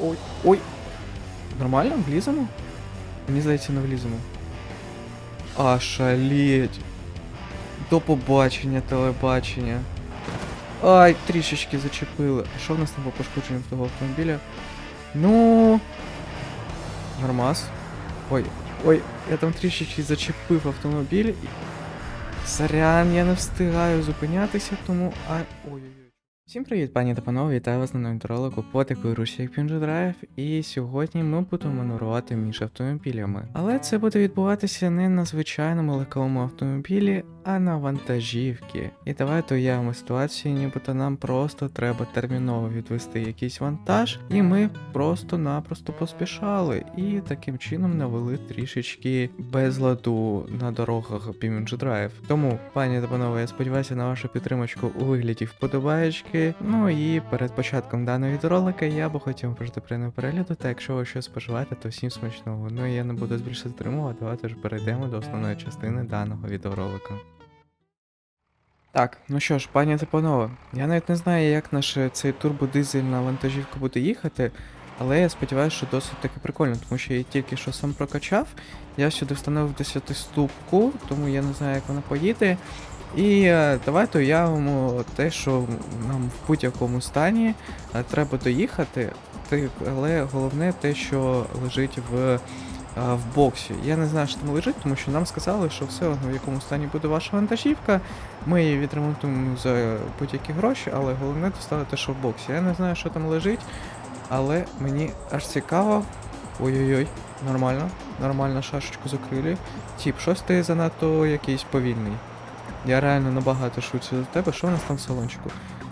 Ой, ой. Нормально? Вліземо? Мені здається, не вліземо. А, шалеть. До побачення, телебачення. Ай, трішечки зачепили. А що в нас там по пошкодженню того автомобіля? Ну. Нормас. Ой, ой, я там трішечки зачепив автомобіль. Сорян, я не встигаю зупинятися, тому. А. Ой-ой-ой. Всім привіт, пані та панове, вітаю вас на новому ролику по такої руші як Pinjo Drive. І сьогодні ми будемо маневрувати між автомобілями. Але це буде відбуватися не на звичайному легковому автомобілі, а на вантажівці. І давайте уявимо ситуацію, нібито нам просто треба терміново відвести якийсь вантаж, і ми просто-напросто поспішали. І таким чином навели трішечки безладу на дорогах Pinjo Drive. Тому, пані та панове, я сподіваюся на вашу підтримочку у вигляді вподобаєчки. Ну і перед початком даного відеоролика я би хотів прожити приємного перегляду, та якщо ви щось споживаєте, то всім смачного. Ну і я не буду більше затримувати, давайте ж перейдемо до основної частини даного відеоролика. Так, ну що ж, пані та панове, я навіть не знаю, як наш е, цей турбодизельна вантажівка буде їхати, але я сподіваюся, що досить таки прикольно, тому що я тільки що сам прокачав. Я сюди встановив 10 ступку, тому я не знаю, як вона поїде. І е, давайте уявимо те, що нам в будь-якому стані е, треба доїхати, але головне те, що лежить в, в боксі. Я не знаю, що там лежить, тому що нам сказали, що все одно в якому стані буде ваша вантажівка. Ми її відремонтуємо за будь-які гроші, але головне доставити, що в боксі. Я не знаю, що там лежить, але мені аж цікаво. Ой-ой-ой, нормально, нормально шашечку закрили. Тіп, щось ти занадто якийсь повільний. Я реально набагато швидше за тебе. Що у нас там в салончику?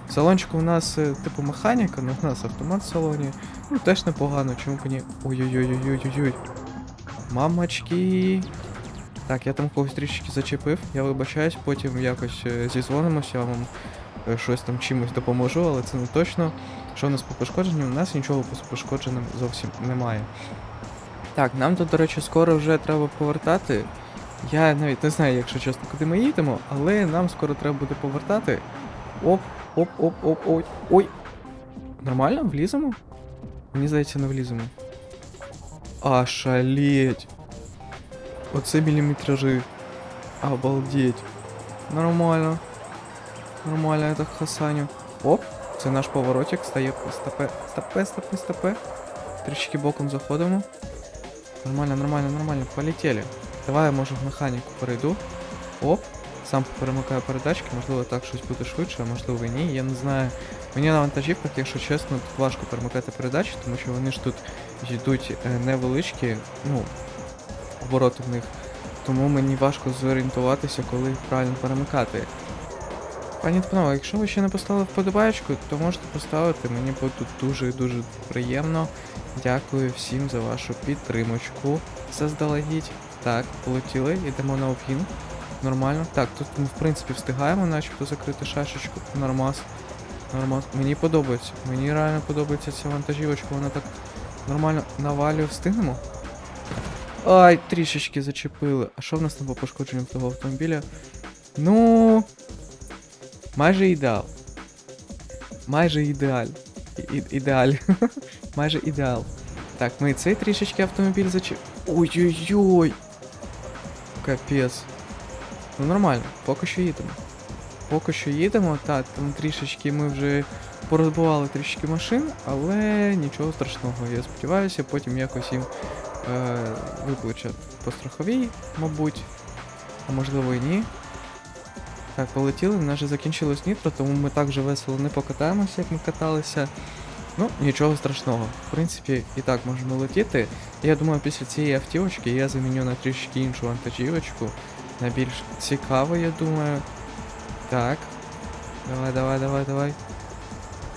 В салончику у нас е, типу механіка, але у нас автомат в салоні. Ну теж непогано, чому б ні. Ой-ой-ой-ой-ой-ой. Мамочки. Так, я там когось трішки зачепив, я вибачаюсь, потім якось е, зізвонимося, я вам е, щось там чимось допоможу, але це не точно. Що у нас по пошкодженню? У нас нічого по пошкодженим зовсім немає. Так, нам тут, до речі, скоро вже треба повертати. Я навіть не знаю, якщо чесно, куди ми їдемо, але нам скоро треба буде повертати. Оп, оп, оп, оп, ой. Ой. Нормально? Вліземо? Мені здається, не вліземо. А, шалеть. Оце міліметражі. Обалдеть. Нормально. Нормально, так хасаню. Оп, це наш поворотик, стає стопе, стопе, стопе, стопе. Трішки боком заходимо. Нормально, нормально, нормально, полетели. Давай я може в механіку перейду. Оп. Сам перемикаю передачки, можливо так щось буде швидше, а можливо і ні. Я не знаю. Мені на вантажівках, якщо чесно, тут важко перемикати передачі, тому що вони ж тут йдуть е, невеличкі, ну, обороти в них. Тому мені важко зорієнтуватися, коли правильно перемикати. Пані панове, якщо ви ще не поставили вподобаєчку, то можете поставити. Мені буде дуже і дуже приємно. Дякую всім за вашу підтримочку. Заздалегідь. Так, полетіли, йдемо на обгін. Нормально. Так, тут ми в принципі встигаємо, начебто закрити шашечку. Нормас. Нормас. Мені подобається. Мені реально подобається ця вантажівочка, вона так нормально навалює. Встигнемо? Ай, трішечки зачепили. А що в нас там по пошкодженню того автомобіля? Ну. Майже ідеал. Майже ідеаль. І- ідеаль. Майже ідеал. Так, ми цей трішечки автомобіль зачеп... Ой-ой-ой! Капець. Ну нормально, поки що їдемо. Поки що їдемо, так, там трішечки ми вже порозбивали трішки машин, але нічого страшного. Я сподіваюся, потім якось їм е, виплачуть по страховій, мабуть. А можливо і ні. Так, полетіли, в нас вже закінчилось нітро, тому ми так же весело не покатаємося, як ми каталися. Ну, нічого страшного. В принципі, і так можемо летіти. Я думаю, після цієї автівочки я заміню на трішки іншу вантажівочку. На більш цікаву, я думаю. Так. Давай, давай, давай, давай.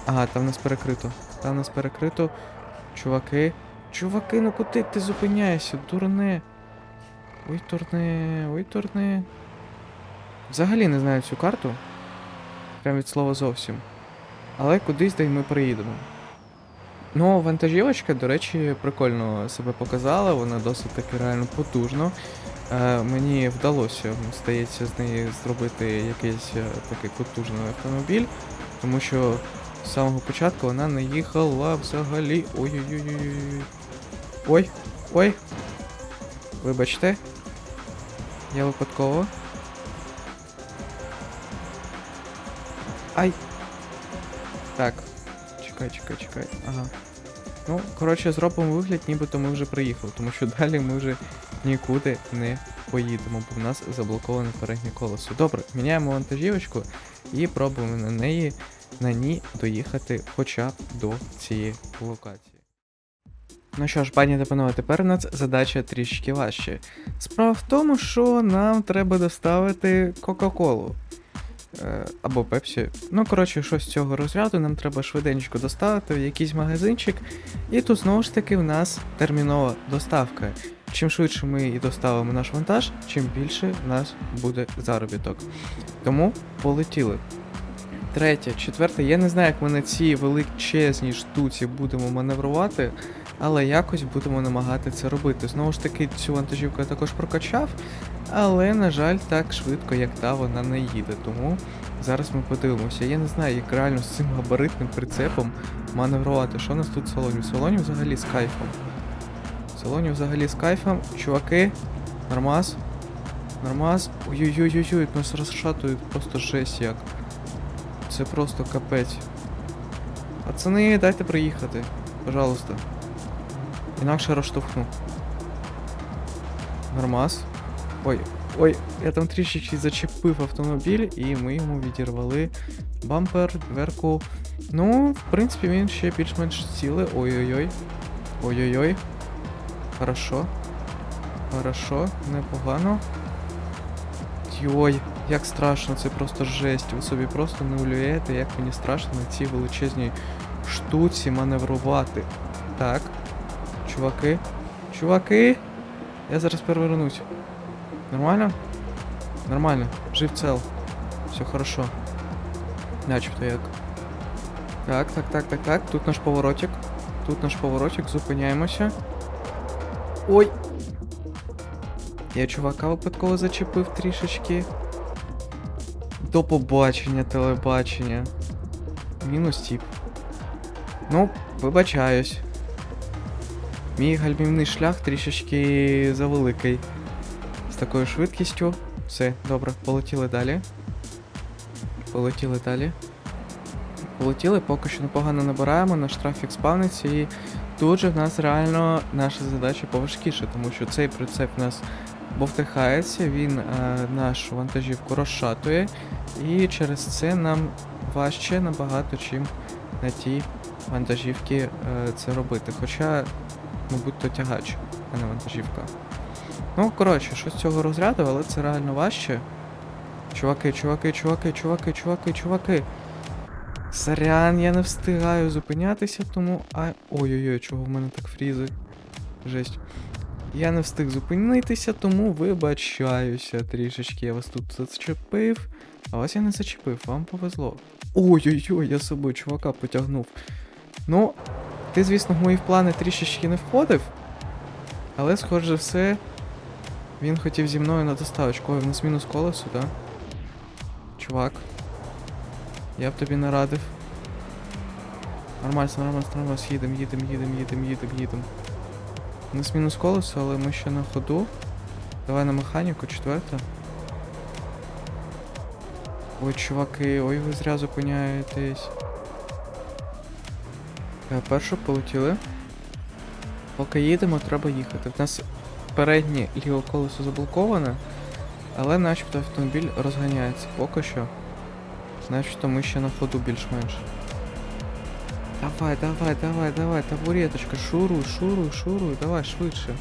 Ага, там нас перекрито. Там нас перекрито. Чуваки. Чуваки, ну куди ти зупиняєшся? Дурне. Ой, турне, ой, турне. Взагалі не знаю цю карту. Прям від слова зовсім. Але кудись де й ми приїдемо. Ну, вантажівочка, до речі, прикольно себе показала, вона досить таки реально потужно. Е, мені вдалося, здається, з неї зробити якийсь е, такий потужний автомобіль, тому що З самого початку вона не їхала взагалі. Ой-ой-ой-ой. Ой, ой. Вибачте. Я випадково. Ай. Так. Чекай, чекай, чекай. Ага. Ну, коротше, зробимо вигляд, нібито ми вже приїхали, тому що далі ми вже нікуди не поїдемо, бо в нас заблоковане переднє колесо. Добре, міняємо вантажівочку і пробуємо на неї на ній доїхати хоча б до цієї локації. Ну що ж, пані та панове, тепер у нас задача трішки важче. Справа в тому, що нам треба доставити Кока-Колу. Е, або Пепсі. Ну, коротше, щось з цього розряду нам треба швиденько доставити в якийсь магазинчик. І тут знову ж таки в нас термінова доставка. Чим швидше ми і доставимо наш вантаж, чим більше в нас буде заробіток. Тому полетіли. Третє, четверте, я не знаю, як ми на цій величезній штуці будемо маневрувати, але якось будемо намагати це робити. Знову ж таки, цю вантажівку я також прокачав, але, на жаль, так швидко, як та вона не їде. Тому зараз ми подивимося. Я не знаю, як реально з цим габаритним прицепом маневрувати. Що у нас тут в салоні? В салоні взагалі з кайфом. В салоні взагалі з кайфом. Чуваки, нормас. Нормас. Ой-ой-ой-ой, нас розшатують просто жесть як. Це просто капець. Пацани, дайте приїхати. Пожалуйста. Інакше розштовхну. Нормас. Ой, ой, я там трішечки зачепив автомобіль, і ми йому відірвали бампер, дверку. Ну, в принципі, він ще більш-менш цілий. Ой-ой-ой. Ой-ой-ой. Хорошо. Хорошо, непогано. Йой, як страшно, це просто жесть. Ви собі просто не уявляєте, як мені страшно на цій величезній штуці маневрувати. Так. Чуваки. Чуваки! Я зараз перевернусь. Нормально? Нормально. Жив цел. Все хорошо. Начебто як. Так, так, так, так, так. Тут наш поворотик. Тут наш поворотик, зупиняємося. Ой! Я чувака випадково зачепив трішечки. До побачення, телебачення. Мінус тіп. Ну, вибачаюсь. Мій гальмівний шлях трішечки завеликий. З такою швидкістю. Все, добре, полетіли далі. Полетіли далі. Полетіли, поки що непогано набираємо, наш трафік спавниться і тут же в нас реально наша задача поважкіша, тому що цей прицеп в нас бовтихається, він е, нашу вантажівку розшатує, і через це нам важче набагато чим на тій вантажівці е, це робити. Хоча, мабуть, то тягач, а не вантажівка. Ну, коротше, щось цього розряду, але це реально важче. Чуваки, чуваки, чуваки, чуваки, чуваки, чуваки. Сорян, я не встигаю зупинятися, тому. А. Ой-ой-ой, чого в мене так фрізи. Жесть. Я не встиг зупинитися, тому вибачаюся трішечки. Я вас тут зачепив. А вас я не зачепив, вам повезло. Ой-ой-ой, я з собою чувака потягнув. Ну, ти, звісно, в мої плани трішечки не входив. Але, схоже все, він хотів зі мною на доставочку. Ой, в нас мінус колесо, так? Чувак. Я б тобі не радив. Нормально, нормально, нормально, їдем, їдем, їдем, їдем, їдем, їдем. У нас мінус колесо, але ми ще на ходу. Давай на механіку, четверта. Ой, чуваки, ой, ви зря зупиняєтесь. Е, Першу полетіли. Поки їдемо, треба їхати. В нас переднє ліве колесо заблоковане, але начебто автомобіль розганяється поки що. Начебто ми ще на ходу більш-менш. Давай, давай, давай, давай, табуреточка, шуруй, шуруй, шуруй, давай швидше.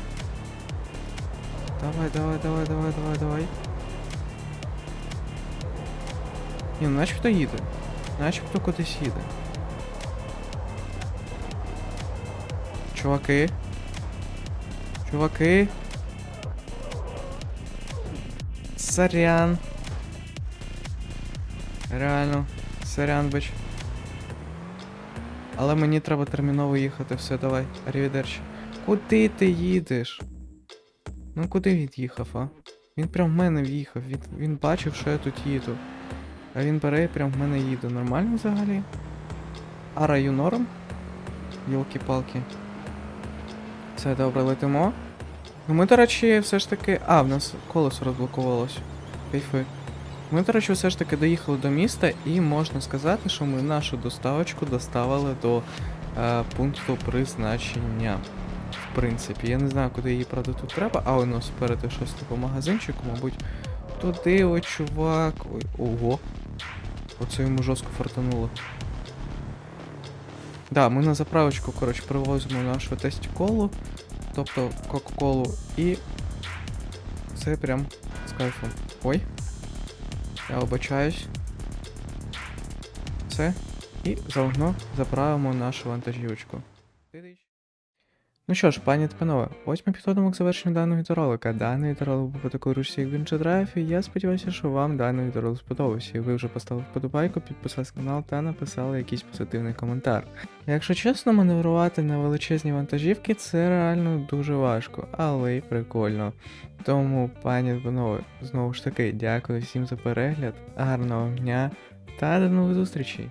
Давай, давай, давай, давай, давай, давай. Ні, ну начебто їде. Начебто кудись їде. Чуваки. Чуваки. Сорян. Реально. Сорян, бич. Але мені треба терміново їхати, все, давай, арівідерчі. Куди ти їдеш? Ну куди він їхав, а? Він прям в мене в'їхав, він, він бачив, що я тут їду. А він бере і прям в мене їде. Нормально взагалі? Араю норм. Йолки-палки. Все добре, летимо. Ну ми, до речі, все ж таки. А, в нас колесо розблокувалось. Кайфи. Ми, до речі, все ж таки доїхали до міста, і можна сказати, що ми нашу доставочку доставили до е, пункту призначення. В принципі, я не знаю, куди її правда тут треба, а воно спереду щось типу магазинчику, мабуть. Туди, ой, чувак. Ой, ого. Оце йому жорстко фартануло. Да, ми на заправочку, коротше, привозимо нашу тест-колу, тобто Кока-Колу, і це прям з кайфом. Ой. Я вибачаюсь. Це. І заодно заправимо нашу вантажівочку. Ну що ж, пані та панове, ось ми підходимо к завершенню даного відеоролика. Даний відеоролик був по такій ручці, як він драйв, і я сподіваюся, що вам даний відеоролик сподобався. Ви вже поставили вподобайку, підписались на канал та написали якийсь позитивний коментар. Якщо чесно, маневрувати на величезні вантажівки це реально дуже важко, але й прикольно. Тому, пані та панове, знову ж таки, дякую всім за перегляд, гарного дня та до нових зустрічей!